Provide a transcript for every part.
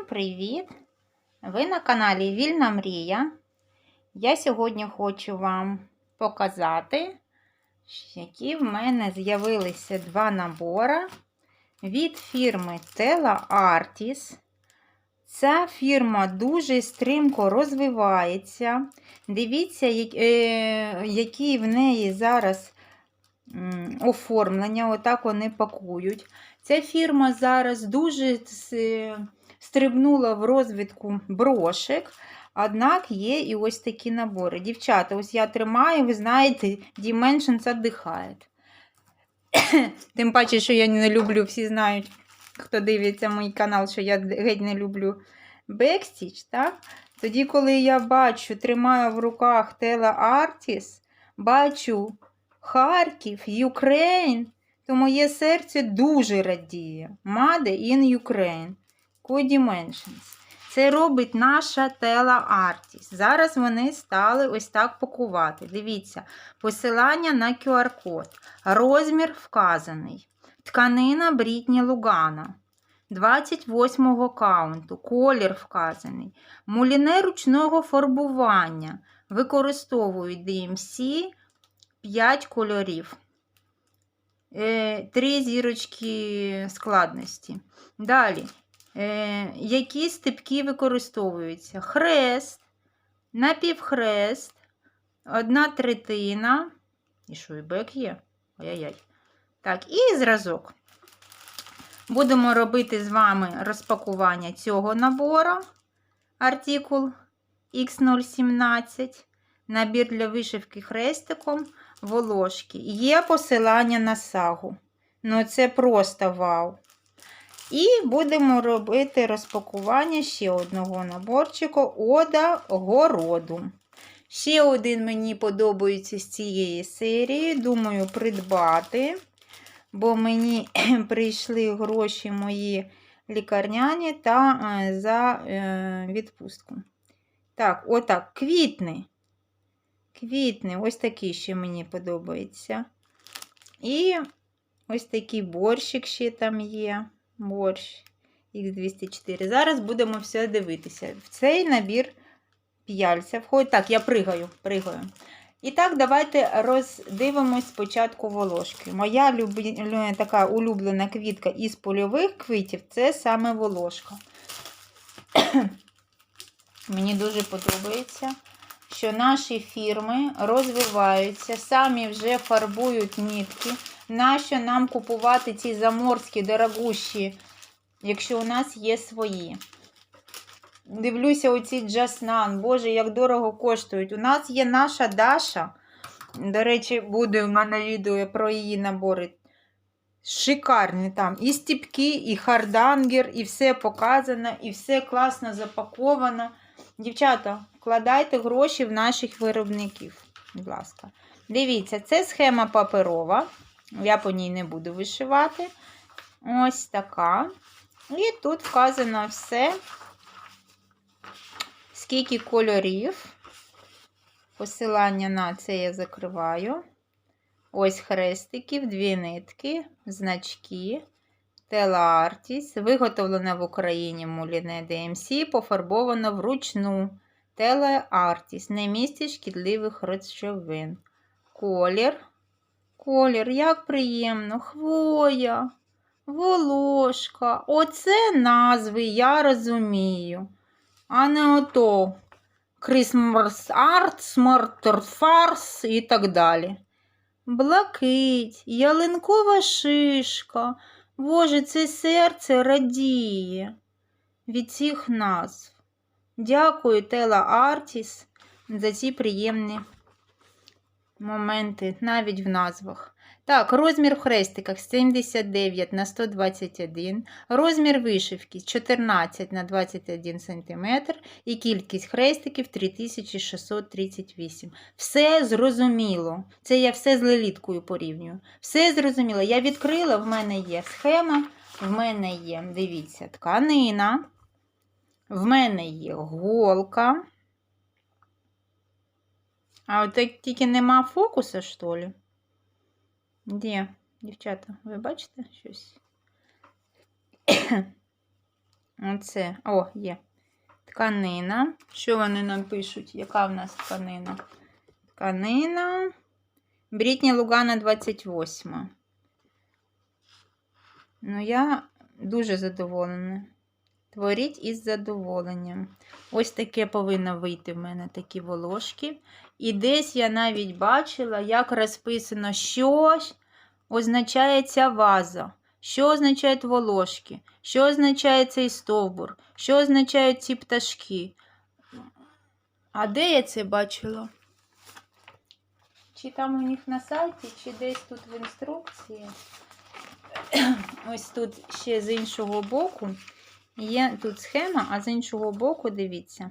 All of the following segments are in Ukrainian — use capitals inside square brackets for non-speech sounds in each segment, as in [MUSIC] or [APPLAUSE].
Всім привіт! Ви на каналі Вільна Мрія. Я сьогодні хочу вам показати, які в мене з'явилися два набори від фірми Tela Artis. Ця фірма дуже стрімко розвивається. Дивіться, е, які в неї зараз оформлення, отак вони пакують. Ця фірма зараз дуже стрибнула в розвитку брошек, однак є і ось такі набори. Дівчата, ось я тримаю, ви знаєте, Dimensions віддихає. [COUGHS] Тим паче, що я не люблю, всі знають, хто дивиться мій канал, що я геть не люблю бекстіч. так? Тоді, коли я бачу, тримаю в руках Тела Артіс, бачу Харків, Юкрейн, то моє серце дуже радіє. Made in Ukraine. Co-Dimensions. Це робить наша Тела Артіс. Зараз вони стали ось так пакувати. Дивіться, посилання на QR-код. Розмір вказаний. Тканина Брітні Лугана. 28 каунту. Колір вказаний. Муліне ручного фарбування. Використовують DMC 5 кольорів. Е, три зірочки складності. Далі, які степки використовуються? Хрест, напівхрест, одна третина. І що, і бек є? Ай-яй-яй. Так, і зразок. Будемо робити з вами розпакування цього набору. Артикул X017. Набір для вишивки хрестиком волошки. Є посилання на сагу. Ну, це просто вау. І будемо робити розпакування ще одного наборчика Ода городу. Ще один мені подобається з цієї серії. Думаю, придбати, бо мені [CLEARS THROAT] прийшли гроші мої лікарняні та е, за е, відпустку. Так, отак, квітни. Квітни, ось такі ще мені подобається. І ось такий борщик ще там є. Борщ Х204. Зараз будемо все дивитися. В цей набір п'яльця входить. Так, я пригаю, пригаю. І так, давайте роздивимось спочатку волошки. Моя любі... така улюблена квітка із польових квітів це саме волошка. [CLEARS THROAT] Мені дуже подобається що наші фірми розвиваються, самі вже фарбують нитки. Нащо нам купувати ці заморські дорогущі, якщо у нас є свої? Дивлюся, оці джаснан, Боже, як дорого коштують. У нас є наша Даша. До речі, буде в мене відео про її набори. Шикарні там. І стіпки, і хардангер, і все показано, і все класно запаковано. Дівчата, вкладайте гроші в наших виробників. Будь ласка. Дивіться, це схема паперова. Я по ній не буду вишивати. Ось така. І тут вказано все, скільки кольорів. Посилання на це я закриваю. Ось хрестиків, дві нитки, значки. Телеартіс, виготовлена в Україні Муліне DMC, пофарбована вручну. Телеартіс, не містить шкідливих речовин. Колір. Колір, як приємно, хвоя, волошка. Оце назви, я розумію. А не ото Art, Smart Farce і так далі. Блакить, ялинкова шишка. Боже, це серце радіє від цих назв. Дякую, Тела Артіс, за ці приємні моменти, навіть в назвах. Так, розмір в хрестиках 79 на 121, розмір вишивки 14 на 21 см і кількість хрестиків 3638. Все зрозуміло. Це я все з леліткою порівнюю. Все зрозуміло. Я відкрила, в мене є схема, в мене є, дивіться, тканина, в мене є голка. А от тільки нема фокуса, що ли? Де, дівчата, ви бачите щось? [COUGHS] Оце. О, є. Тканина. Що вони нам пишуть? Яка в нас тканина? Тканина. Брітні Лугана 28. Ну, я дуже задоволена. Творіть із задоволенням. Ось таке повинно вийти в мене такі волошки. І десь я навіть бачила, як розписано, що означає ця ваза, що означають волошки, що означає цей стовбур, що означають ці пташки. А де я це бачила? Чи там у них на сайті, чи десь тут в інструкції. [CLEARS THROAT] Ось тут ще з іншого боку є тут схема, а з іншого боку, дивіться.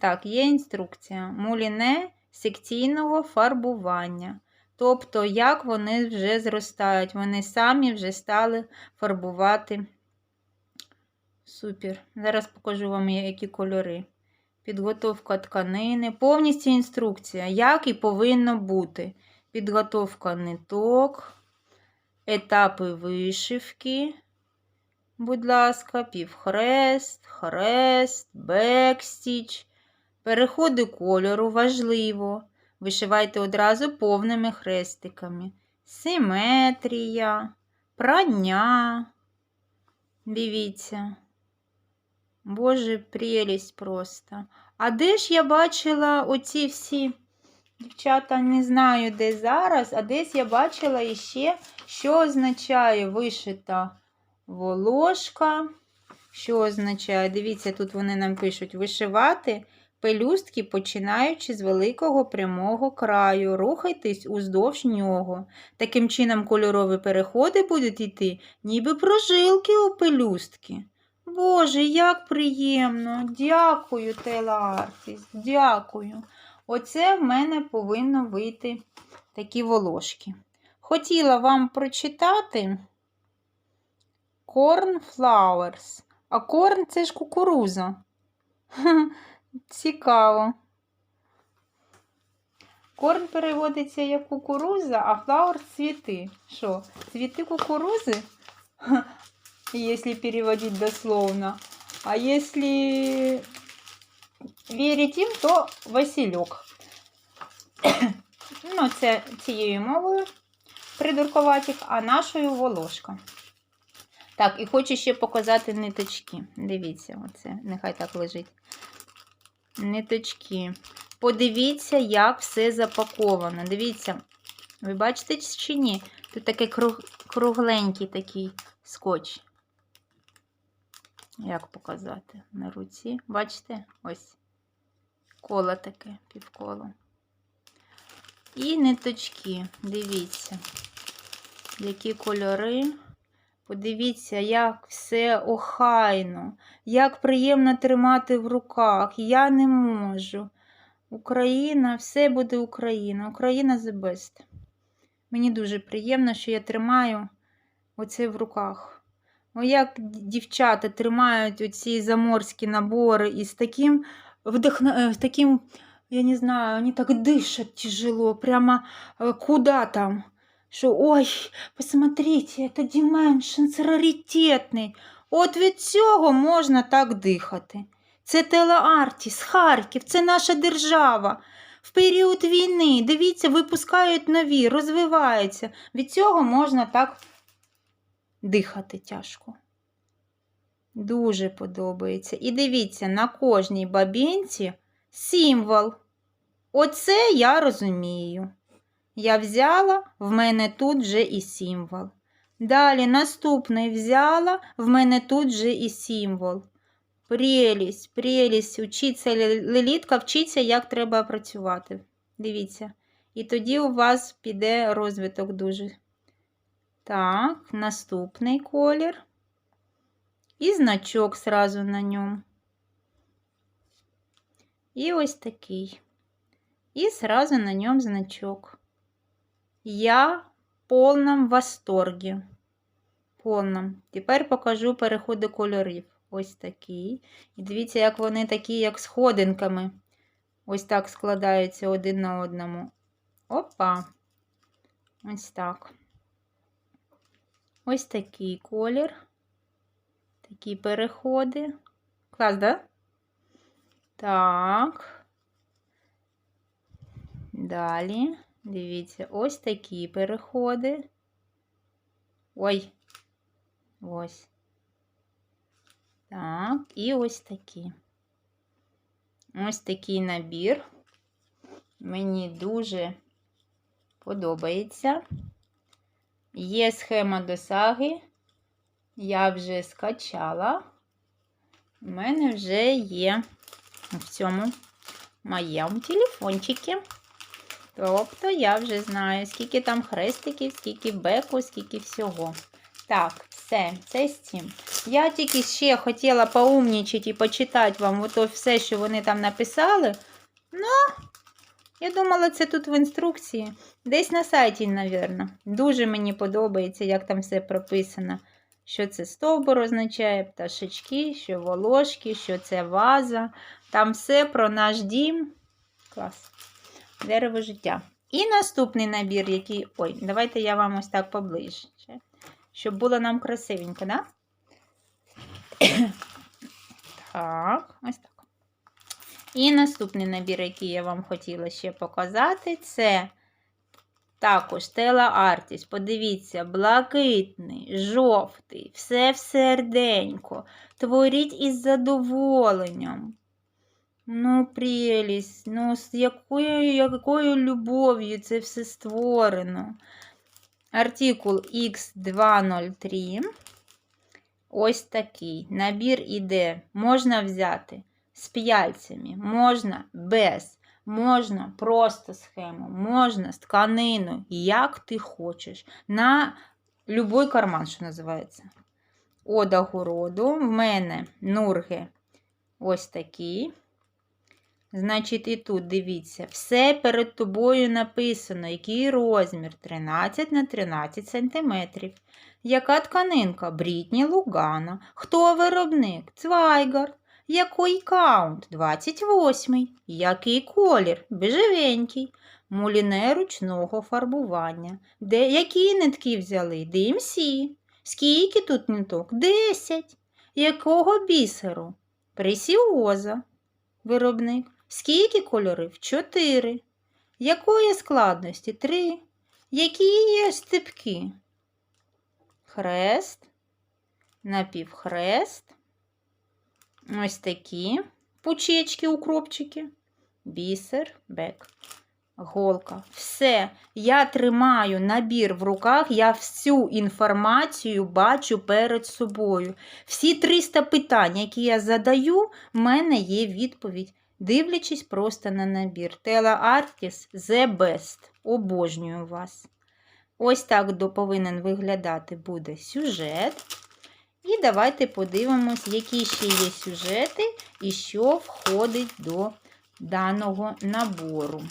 Так, є інструкція. Муліне секційного фарбування. Тобто, як вони вже зростають. Вони самі вже стали фарбувати. Супер. Зараз покажу вам, які кольори. Підготовка тканини. Повністю інструкція, як і повинно бути. Підготовка ниток, етапи вишивки. Будь ласка, півхрест, хрест, бекстіч. Переходи кольору важливо. Вишивайте одразу повними хрестиками. Симетрія, прання. Дивіться. Боже, прелість просто. А де ж я бачила оці всі дівчата, не знаю, де зараз, а десь я бачила іще, що означає вишита волошка. Що означає? Дивіться, тут вони нам пишуть вишивати пелюстки, починаючи з великого прямого краю. Рухайтесь уздовж нього. Таким чином кольорові переходи будуть йти, ніби прожилки у пелюстки. Боже, як приємно! Дякую, Тела Артіс, дякую. Оце в мене повинно вийти такі волошки. Хотіла вам прочитати Cornflowers. А корн це ж кукуруза. Цікаво. Корн переводиться як кукуруза, а флауер цвіти. Що? Цвіти кукурузи? Если переводить дословно. А если вірить їм, то Васильок. ну, це цією мовою придурковатик, а нашою волошка. Так, і хочу ще показати ниточки. Дивіться, оце, нехай так лежить. Ниточки. Подивіться, як все запаковано. Дивіться, ви бачите чи ні? Тут такий круг, кругленький такий скотч. Як показати на руці? Бачите? Ось коло таке, півколо. І ниточки, дивіться, які кольори. Подивіться, як все охайно, як приємно тримати в руках. Я не можу. Україна, все буде Україна. Україна the best. Мені дуже приємно, що я тримаю оце в руках. О, як дівчата тримають оці заморські набори і з таким вдохно... з таким, я не знаю, вони так дишать тяжело, прямо е, куда там. Що ой, посмотрите, це Dimensions раритетний. От від цього можна так дихати. Це Телеартіс, Харків, це наша держава. В період війни, дивіться, випускають нові, розвиваються. Від цього можна так дихати тяжко. Дуже подобається. І дивіться, на кожній бабінці символ. Оце я розумію. Я взяла, в мене тут вже і символ. Далі наступний взяла, в мене тут вже і символ. Прелість, прелість, учиться лелітка, вчиться, як треба працювати. Дивіться. І тоді у вас піде розвиток дуже. Так, наступний колір. І значок сразу на ньому. І ось такий. І сразу на ньому значок. Я в повному восторгі. Повном. Тепер покажу переходи кольорів. Ось такі. І дивіться, як вони такі, як сходинками. Ось так складаються один на одному. Опа. Ось так. Ось такий колір. Такі переходи. Клас, да? Так. Далі. Дивіться, ось такі переходи. Ой. Ось. Так, і ось такі. Ось такий набір. Мені дуже подобається. Є схема досаги. Я вже скачала. У мене вже є в цьому моєму телефончику. Тобто я вже знаю, скільки там хрестиків, скільки беку, скільки всього. Так, все, це з цим. Я тільки ще хотіла поумнічити і почитати вам ото все, що вони там написали. Ну, я думала, це тут в інструкції. Десь на сайті, мабуть. Дуже мені подобається, як там все прописано. Що це стовбур означає, пташечки, що волошки, що це ваза. Там все про наш дім. Клас. Дерево життя. І наступний набір, який. Ой, давайте я вам ось так поближче. Щоб було нам красивенько, да? Так, ось так. І наступний набір, який я вам хотіла ще показати, це також Тела Артіс. Подивіться, блакитний, жовтий, все в серденько. Творіть із задоволенням. Ну, прелість, ну, з якою, якою любов'ю це все створено. Артикул X203. Ось такий. Набір іде. Можна взяти з п'яльцями, можна без, можна просто схему, можна з тканиною, як ти хочеш. На будь-який карман, що називається. Одагу роду. В мене нурги ось такі. Значить, і тут дивіться, все перед тобою написано, який розмір 13 на 13 см. Яка тканинка? Брітні Лугана. Хто виробник? Цвайгард. Який каунт? 28. Який колір? Бежевенький. Муліне ручного фарбування. Де які нитки взяли? DMC. Скільки тут ниток? 10. Якого бісеру? Пресіоза. Виробник. Скільки кольорів? Чотири. Якої складності? Три. Які є степки? Хрест, напівхрест. Ось такі пучечки, укропчики, бісер, бек, голка. Все. Я тримаю набір в руках, я всю інформацію бачу перед собою. Всі 300 питань, які я задаю, в мене є відповідь дивлячись просто на набір. Тела Artis The Best. Обожнюю вас. Ось так повинен виглядати буде сюжет. І давайте подивимось, які ще є сюжети і що входить до даного набору.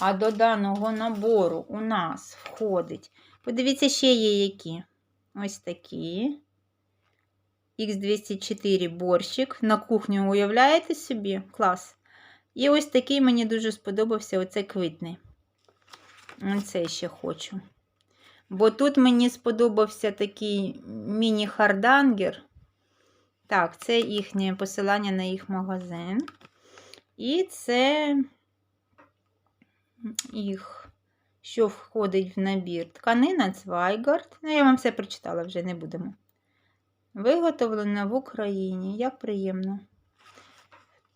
А до даного набору у нас входить. Подивіться, ще є які. Ось такі. Х204 борщик. На кухню уявляєте собі? Клас. І ось такий мені дуже сподобався оцей квитний. Оце ще хочу. Бо тут мені сподобався такий міні-хардангер. Так, це їхнє посилання на їх магазин. І це їх, що входить в набір. Тканина Цвайгард. Ну, я вам все прочитала, вже не будемо. Виготовлена в Україні. Як приємно.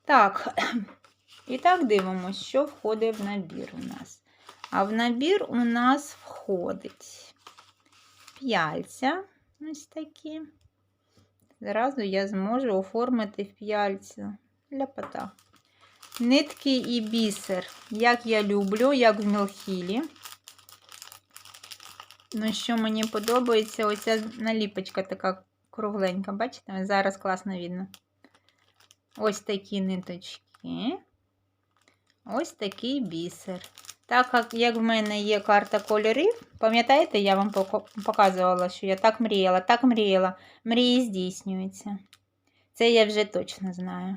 Так, [CLEARS THROAT] і так дивимося, що входить в набір у нас. А в набір у нас входить п'яльця. Ось такі. Зразу я зможу оформити в п'яльцю ляпота. Нитки і бісер, як я люблю, як в мілхілі. Ну, що мені подобається, оця наліпочка така кругленька, бачите? Зараз класно видно. Ось такі ниточки. Ось такий бісер. Так як в мене є карта кольорів, пам'ятаєте, я вам показувала, що я так мріяла, так мріяла. Мрії здійснюються. Це я вже точно знаю.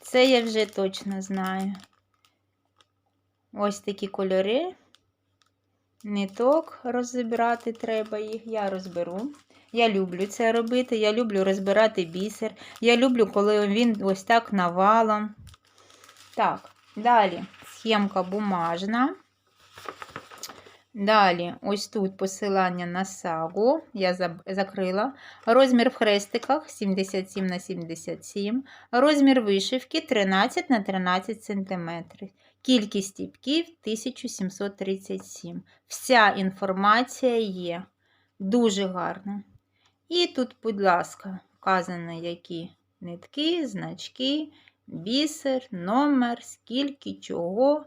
Це я вже точно знаю. Ось такі кольори. Ниток розібрати треба їх, я розберу. Я люблю це робити, я люблю розбирати бісер. Я люблю, коли він ось так навалом. Так, далі схемка бумажна. Далі, ось тут посилання на сагу, я закрила. Розмір в хрестиках 77 на 77, розмір вишивки 13 на 13 см. Кількість стіпків 1737. Вся інформація є. Дуже гарно. І тут, будь ласка, вказано, які нитки, значки, бісер, номер, скільки, чого.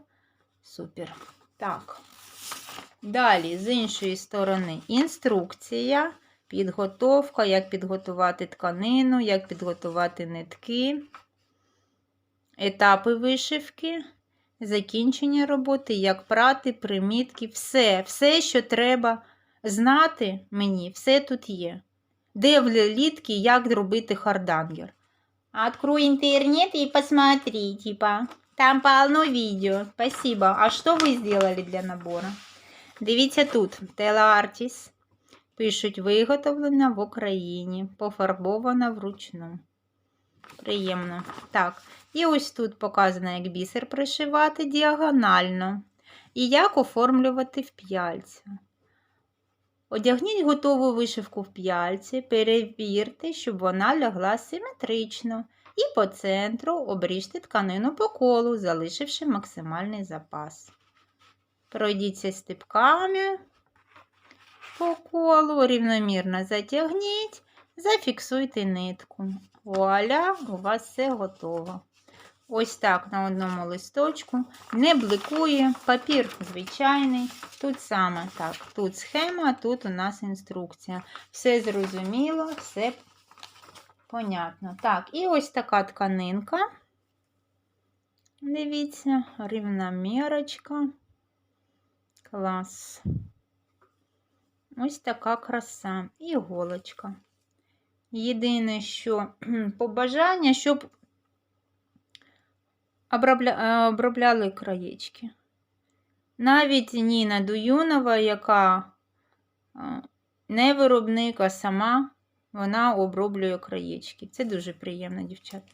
Супер. Так. Далі, з іншої сторони, інструкція, підготовка, як підготувати тканину, як підготувати нитки, етапи вишивки, закінчення роботи, як прати, примітки, все, все, що треба знати мені, все тут є. Де в літки, як робити хардангер. Открой интернет и посмотри, типа. Там полно видео. Спасибо. А что вы сделали для набора? Дивіться тут. Телеартіс. Пишуть, виготовлена в Україні, пофарбована вручну. Приємно. Так. І ось тут показано, як бісер пришивати діагонально. І як оформлювати в п'яльця. Одягніть готову вишивку в п'яльці, перевірте, щоб вона лягла симетрично. І по центру обріжте тканину по колу, залишивши максимальний запас. Пройдіться стипками по колу, рівномірно затягніть, зафіксуйте нитку. Вуаля, у вас все готово. Ось так на одному листочку. Не бликує, папір звичайний. Тут саме так. Тут схема, тут у нас інструкція. Все зрозуміло, все понятно. Так, і ось така тканинка. Дивіться, рівномірочка. Клас. Ось така краса. І голочка. Єдине, що [CLEARS THROAT] побажання, щоб обробля... е, обробляли краєчки. Навіть Ніна Дуюнова, яка не виробник, а сама, вона оброблює краєчки. Це дуже приємно, дівчата.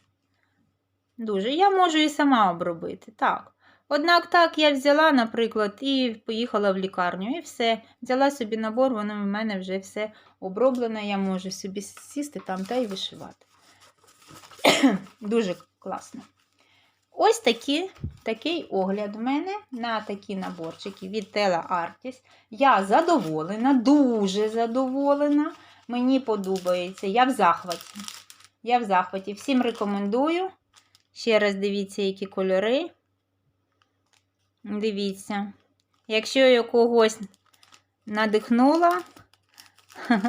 Дуже. Я можу і сама обробити, так. Однак так я взяла, наприклад, і поїхала в лікарню, і все. Взяла собі набор, воно в мене вже все оброблено, я можу собі сісти там та й вишивати. [CLEARS THROAT] Дуже класно. Ось такі, такий огляд в мене на такі наборчики від Tela Artis. Я задоволена, дуже задоволена. Мені подобається. Я в захваті. Я в захваті. Всім рекомендую. Ще раз дивіться, які кольори. Дивіться. Якщо я когось надихнула, [LAUGHS]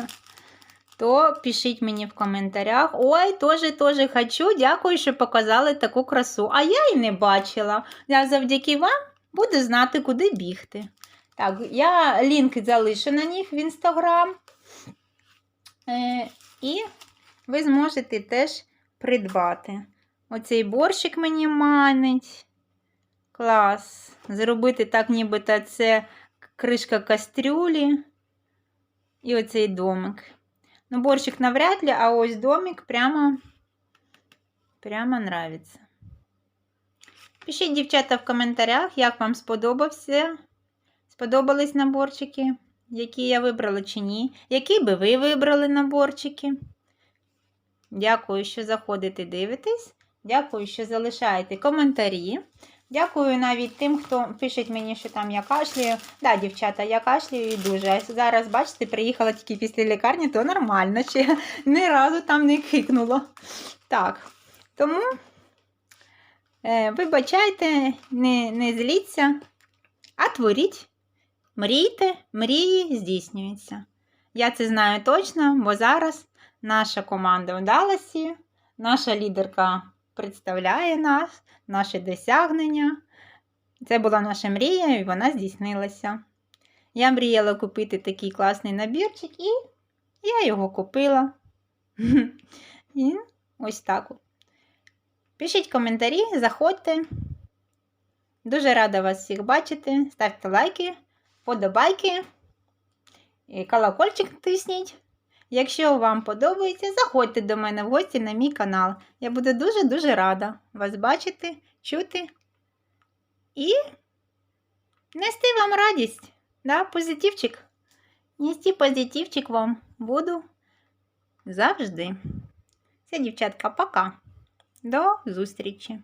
то пишіть мені в коментарях. Ой, теж, теж хочу. Дякую, що показали таку красу. А я і не бачила. Я завдяки вам буду знати, куди бігти. Так, я лінк залишу на них в інстаграм. Е, і ви зможете теж придбати. Оцей борщик мені манить. Клас. Зробити так, нібито це кришка кастрюлі. І оцей домик. Ну, борщик навряд ли, а ось домик прямо, прямо нравится. Пишіть, дівчата, в коментарях, як вам сподобався. Сподобались наборчики, які я вибрала чи ні. Які би ви вибрали наборчики? Дякую, що заходите, дивитесь. Дякую, що залишаєте коментарі. Дякую навіть тим, хто пише мені, що там я кашлюю. Да, дівчата, я кашлюю і дуже. Зараз, бачите, приїхала тільки після лікарні, то нормально, ще ні разу там не хикнуло. Так, тому, е, вибачайте, не, не зліться, а творіть. Мрійте, мрії здійснюються. Я це знаю точно, бо зараз наша команда в Даласі, наша лідерка представляє нас, наші досягнення. Це була наша мрія, і вона здійснилася. Я мріяла купити такий класний набірчик, і я його купила. [LAUGHS] І ось так. Пишіть коментарі, заходьте. Дуже рада вас всіх бачити. Ставте лайки, подобайки, колокольчик тисніть. Якщо вам подобається, заходьте до мене в гості на мій канал. Я буду дуже-дуже рада вас бачити, чути і нести вам радість. Да, позитивчик. Нести позитивчик вам буду завжди. Все, дівчатка, пока. До зустрічі!